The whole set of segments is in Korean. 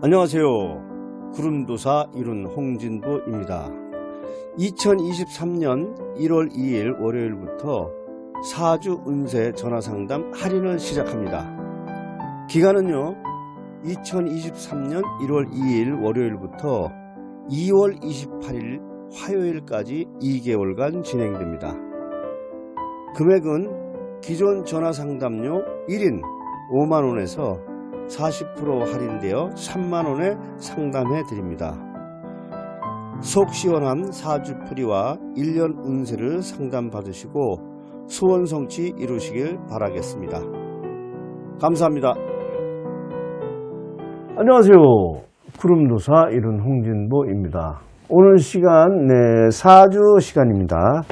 안녕하세요. 구름도사 이룬 홍진보입니다. 2023년 1월 2일 월요일부터 4주 운세 전화상담 할인을 시작합니다. 기간은요, 2023년 1월 2일 월요일부터 2월 28일 화요일까지 2개월간 진행됩니다. 금액은 기존 전화상담료 1인 5만원에서 40% 할인되어 3만원에 상담해 드립니다. 속 시원한 사주풀이와 1년 운세를 상담받으시고 소원 성취 이루시길 바라겠습니다. 감사합니다. 안녕하세요. 구름도사 이룬 홍진보입니다. 오늘 시간 네, 사주 시간입니다.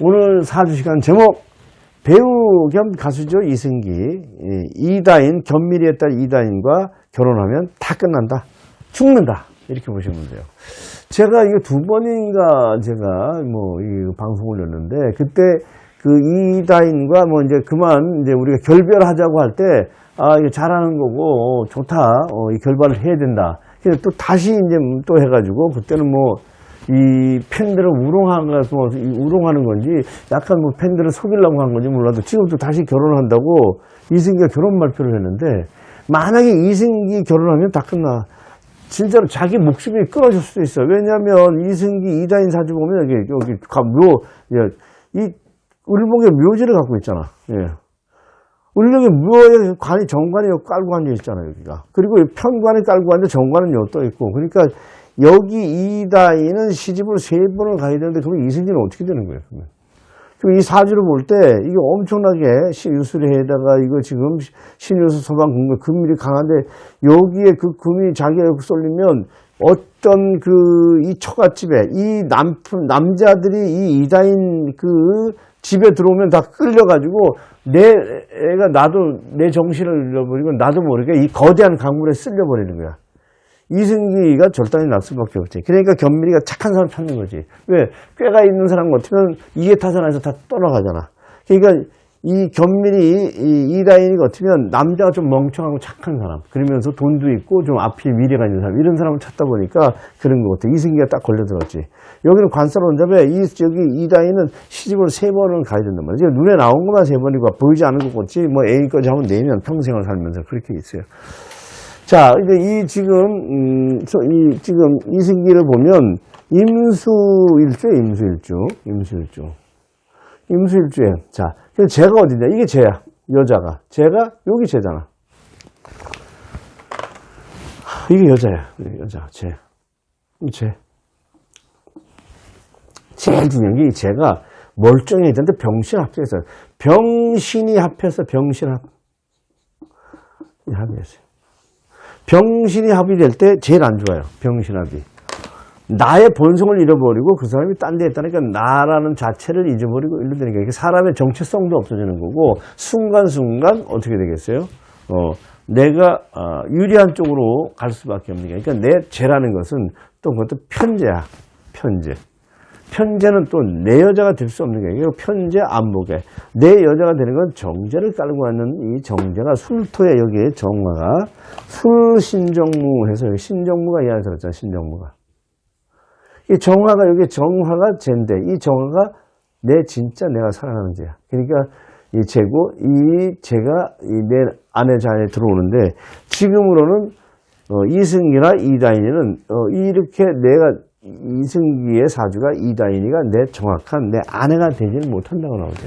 오늘 사주 시간 제목 배우 겸 가수죠 이승기. 예, 이다인 견미리의 딸 이다인과 결혼하면 다 끝난다. 죽는다. 이렇게 보시면 돼요. 제가 이거 두 번인가 제가 뭐 이 방송을 했는데 그때 그 이다인과 뭐 이제 그만 이제 우리가 결별하자고 할 때 아 이거 잘하는 거고 어, 좋다. 어, 이 결별을 해야 된다. 그래서 또 다시 이제 또 해가지고 그때는 뭐 이 팬들을 것뭐 우롱하는 건지 약간 뭐 팬들을 속이려고 한 건지 몰라도 지금 또 다시 결혼한다고 이승기가 결혼 발표를 했는데 만약에 이승기 결혼하면 다 끝나. 진짜로 자기 목숨이 끊어질 수도 있어요. 왜냐하면 이승기 이다인 사주 보면 여기 여기 가- 묘, 예, 이 을목의 묘지를 갖고 있잖아. 예. 을목의 묘에 관이 정관이 깔고 앉아 있잖아요 여기가. 그리고 이 편관이 깔고 앉아 정관은 여기 떠 있고. 그러니까 여기 이다인은 시집을 세 번을 가야 되는데 그러면 이승기는 어떻게 되는 거예요? 그러면? 그럼 이 사주를 볼 때 이게 엄청나게 신유술에다가 이거 지금 신유술 소방 금금 금밀이 강한데 여기에 그 금이 자기가 쏠리면 어떤 그 이 처갓집에 이 남편 남자들이 이 이다인 그 집에 들어오면 다 끌려가지고 내 애가 나도 내 정신을 잃어버리고 나도 모르게 이 거대한 강물에 쓸려버리는 거야. 이승기가 절단이 날 수밖에 없지. 그러니까 견밀이가 착한 사람 찾는 거지. 왜? 꾀가 있는 사람 같으면 이게 타산해서 다 떠나가잖아. 그러니까 이 견밀이, 이 이다인이 같으면 남자가 좀 멍청하고 착한 사람. 그러면서 돈도 있고 좀 앞에 미래가 있는 사람. 이런 사람을 찾다 보니까 그런 것 같아. 이승기가 딱 걸려들었지. 여기는 관사로 온다며 이, 저기 이다인은 시집을 세 번은 가야 된단 말이야. 눈에 나온 것만 세 번이고 보이지 않은 것 같지. 뭐 A까지 하면 네면 평생을 살면서 그렇게 있어요. 자, 이제 이 지금, 음, 저, 이, 지금 이승기를 보면 임수일주, 임수일주, 임수일주. 임수일주에. 자, 그래서 제가 어디냐? 이게 제야. 여자가. 제가, 여기 제잖아. 하, 이게 여자야. 여자, 제. 이 제. 제일 중요한 게 이 제가 멀쩡해야 되는데 병신 합해서. 병신이 합해서 병신 합. 이 합이었어요. 병신이 합이 될때 제일 안 좋아요. 병신합이. 나의 본성을 잃어버리고 그 사람이 딴 데 있다니까 나라는 자체를 잊어버리고 이러다니까 이게 사람의 정체성도 없어지는 거고 순간순간 어떻게 되겠어요? 어, 내가 어, 유리한 쪽으로 갈 수밖에 없는 게 그러니까 내 죄라는 것은 또 그것도 편제야. 편제. 편제는 또 내 여자가 될 수 없는 게 아니고 편제 안목에. 내 여자가 되는 건 정제를 깔고 있는 이 정제가 술토에 여기에 정화가 술신정무 해서 여기 신정무가 이 안에 들었잖아 신정무가. 이 정화가 여기 정화가 제인데 이 정화가 내 진짜 내가 사랑하는 죄야. 그러니까 이 죄고 이 죄가 이내 안에 자에 들어오는데 지금으로는 어, 이승기나 이다인이는 어, 이렇게 내가 이승기의 사주가 이다인이가 내 정확한 내 아내가 되지는 못한다고 나오죠.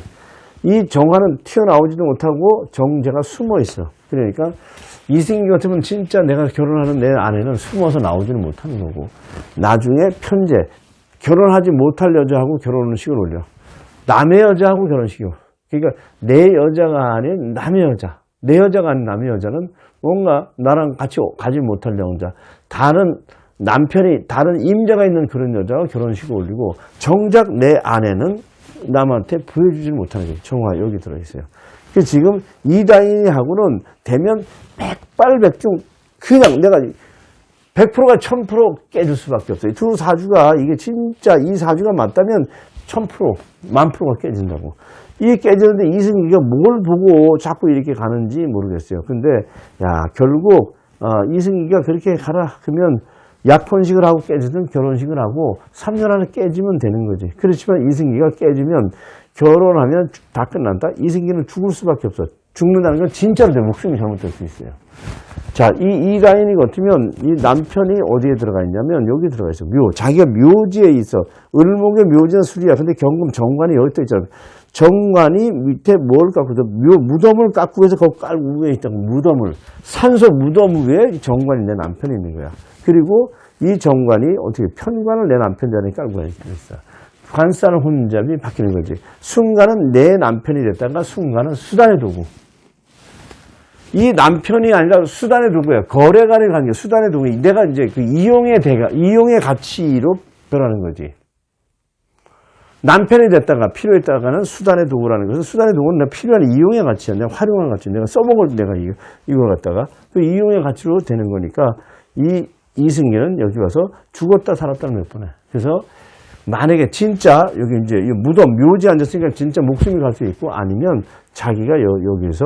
이 정화는 튀어나오지도 못하고 정제가 숨어 있어. 그러니까 이승기 같으면 진짜 내가 결혼하는 내 아내는 숨어서 나오지는 못하는 거고 나중에 편제 결혼하지 못할 여자하고 결혼식을 올려. 남의 여자하고 결혼식이요. 그러니까 내 여자가 아닌 남의 여자. 내 여자가 아닌 남의 여자는 뭔가 나랑 같이 가지 못할 영자. 다른 남편이 다른 임자가 있는 그런 여자와 결혼식을 올리고 정작 내 아내는 남한테 보여주지 못하는 거예요. 정화 여기 들어있어요. 그 지금 이다인이하고는 되면 백발백중 그냥 내가 100%가 1000% 깨질 수밖에 없어요. 두 사주가 이게 진짜 이 사주가 맞다면 1000%만 프로가 깨진다고. 이게 깨지는데 이승기가 뭘 보고 자꾸 이렇게 가는지 모르겠어요. 근데 야 결국 아, 이승기가 그렇게 가라 그러면 약혼식을 하고 깨지든 결혼식을 하고 3년 안에 깨지면 되는 거지. 그렇지만 이승기가 깨지면 결혼하면 다 끝난다. 이승기는 죽을 수밖에 없어. 죽는다는 건 진짜로 내 목숨이 잘못될 수 있어요. 자, 이, 이 라인이 어쩌면 이 남편이 어디에 들어가 있냐면 여기 들어가 있어. 묘. 자기가 묘지에 있어. 을목의 묘지는 술이야. 근데 경금 정관이 여기 또 있잖아. 정관이 밑에 뭘 깎고 무덤을 깎고 해서 거기 깔고 위에 있다고. 무덤을. 산소 무덤 위에 이 정관이 내 남편이 있는 거야. 그리고 이 정관이 어떻게 편관을 내 남편 자리에 깔고 있어. 관사는 혼잡이 바뀌는 거지. 순간은 내 남편이 됐다가 순간은 수단의 도구. 이 남편이 아니라 수단의 도구야. 거래 간의 관계, 수단의 도구. 내가 이제 그 이용의 대가, 이용의 가치로 변하는 거지. 남편이 됐다가 필요했다가는 수단의 도구라는 것은 수단의 도구는 내가 필요한 이용의 가치야. 내가 활용한 가치. 내가 써먹을 때 내가 이거, 이걸 갖다가 그 이용의 가치로 되는 거니까 이 이승기는 여기 와서 죽었다 살았다는 몇 번에. 그래서 만약에 진짜 여기 이제 이 무덤 묘지 앉았으니까 진짜 목숨이 갈 수 있고 아니면 자기가 여, 여기서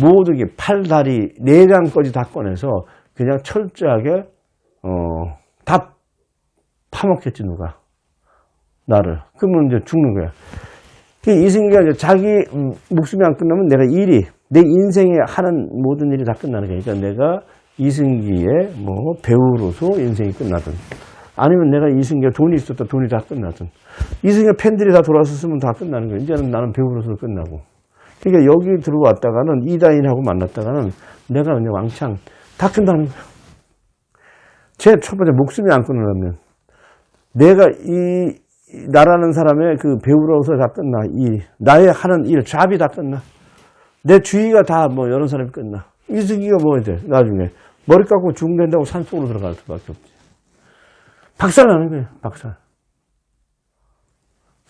모두 게 팔다리 내장까지 다 꺼내서 그냥 철저하게 어 다 파먹겠지 누가 나를 그러면 이제 죽는 거야. 그 이승기가 이제 자기 음, 목숨이 안 끝나면 내가 일이 내 인생에 하는 모든 일이 다 끝나는 거니까 내가 이승기의 뭐 배우로서 인생이 끝나든 아니면 내가 이승기가 돈이 있었다 돈이 다 끝나든 이승기가 팬들이 다 돌아섰으면 다 끝나는 거야. 이제는 나는 배우로서 끝나고. 그러니까 여기 들어왔다가는 이다인하고 만났다가는 내가 그냥 왕창 다 끝나는 거야. 제첫 번째 목숨이 안 끊으려면 내가 이 나라는 사람의 그 배우로서 다 끝나. 이 나의 하는 일, 잡이 다 끝나. 내 주위가 다 뭐 여러 사람이 끝나. 이승기가 뭐 이제 나중에 머리 깎고 죽는다고 산속으로 들어갈 수밖에 없지. 박살나는 거예요. 박살.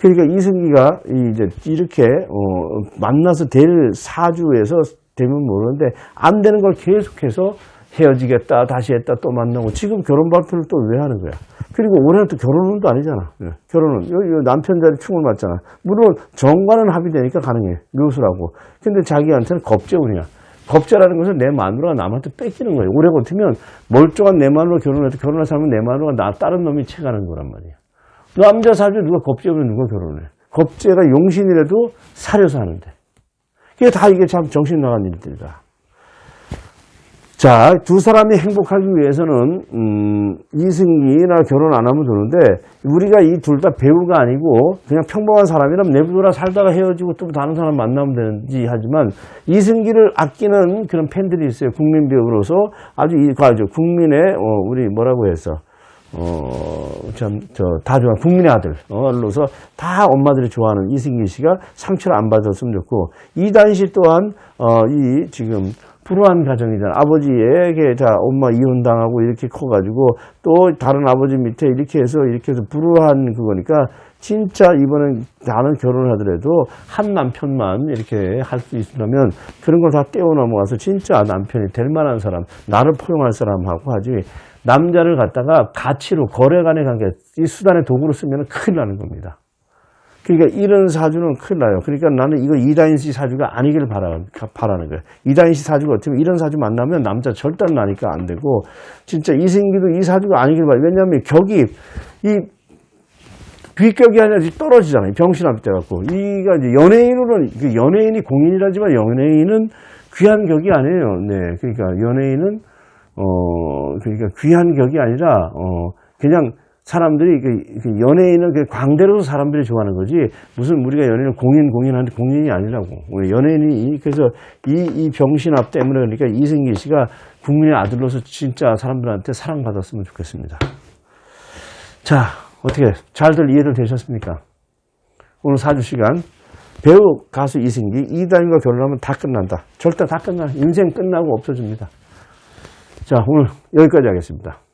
그러니까 이승기가 이제 이렇게 어, 만나서 될 사주에서 되면 모르는데 안 되는 걸 계속해서 헤어지겠다 다시 했다 또 만나고 지금 결혼 발표를 또 왜 하는 거야? 그리고 올해는 또 결혼운도 아니잖아. 예, 결혼은 요, 요 남편 자리 충을 맞잖아. 물론 정과는 합의되니까 가능해 묘수라고. 근데 자기한테는 겁재운이야. 겁재라는 것은 내 마누라가 남한테 뺏기는 거예요. 오래 버티면 멀쩡한 내 마누라 결혼해도 결혼할 사람은 내 마누라가 나 다른 놈이 채가는 거란 말이야. 남자 사주 누가 겁재면 누가 결혼해? 겁재가 용신이라도 사려서 하는데. 이게 다 이게 참 정신 나간 일들이다. 자, 두 사람이 행복하기 위해서는, 음, 이승기나 결혼 안 하면 되는데, 우리가 이 둘 다 배우가 아니고, 그냥 평범한 사람이라면 내부돌아 살다가 헤어지고 또 다른 사람 만나면 되는지 하지만, 이승기를 아끼는 그런 팬들이 있어요. 국민 배우로서 아주 이, 아주 국민의, 어, 우리 뭐라고 해서, 어, 참, 저, 다 좋아. 국민의 아들. 어, 로서 다 엄마들이 좋아하는 이승기 씨가 상처를 안 받았으면 좋고, 이단 씨 또한, 어, 이, 지금, 불우한 가정이잖아. 아버지에게, 자, 엄마 이혼당하고 이렇게 커가지고, 또 다른 아버지 밑에 이렇게 해서, 이렇게 해서 불우한 그거니까, 진짜 이번엔 나는 결혼을 하더라도 한 남편만 이렇게 할 수 있으면 그런 걸 다 떼어 넘어가서 진짜 남편이 될 만한 사람, 나를 포용할 사람하고 하지. 남자를 갖다가 가치로 거래간의 관계, 이 수단의 도구로 쓰면 큰일 나는 겁니다. 그러니까 이런 사주는 큰일 나요. 그러니까 나는 이거 이다인씨 사주가 아니길 바라, 바라는 거예요. 이다인씨 사주가 어떻게 이런 사주 만나면 남자 절대 나니까 안 되고, 진짜 이생기도 이 사주가 아니길 바라요. 왜냐하면 격이, 이, 비격이 아니라 떨어지잖아요. 병신합 돼갖고. 이가 이제 연예인으로는, 그 연예인이 공인이라지만 연예인은 귀한 격이 아니에요. 네. 그러니까 연예인은, 어, 그러니까 귀한 격이 아니라, 어, 그냥 사람들이, 그, 그 연예인은 그 광대로서 사람들이 좋아하는 거지, 무슨 우리가 연예인은 공인, 공인한테 공인이 아니라고. 우리 연예인이, 그래서 이, 이 병신합 때문에 그러니까 이승기 씨가 국민의 아들로서 진짜 사람들한테 사랑받았으면 좋겠습니다. 자, 어떻게, 잘들 이해를 되셨습니까? 오늘 사주 시간. 배우 가수 이승기, 이다인과 결혼하면 다 끝난다. 절대 다 끝나. 인생 끝나고 없어집니다. 자, 오늘 여기까지 하겠습니다.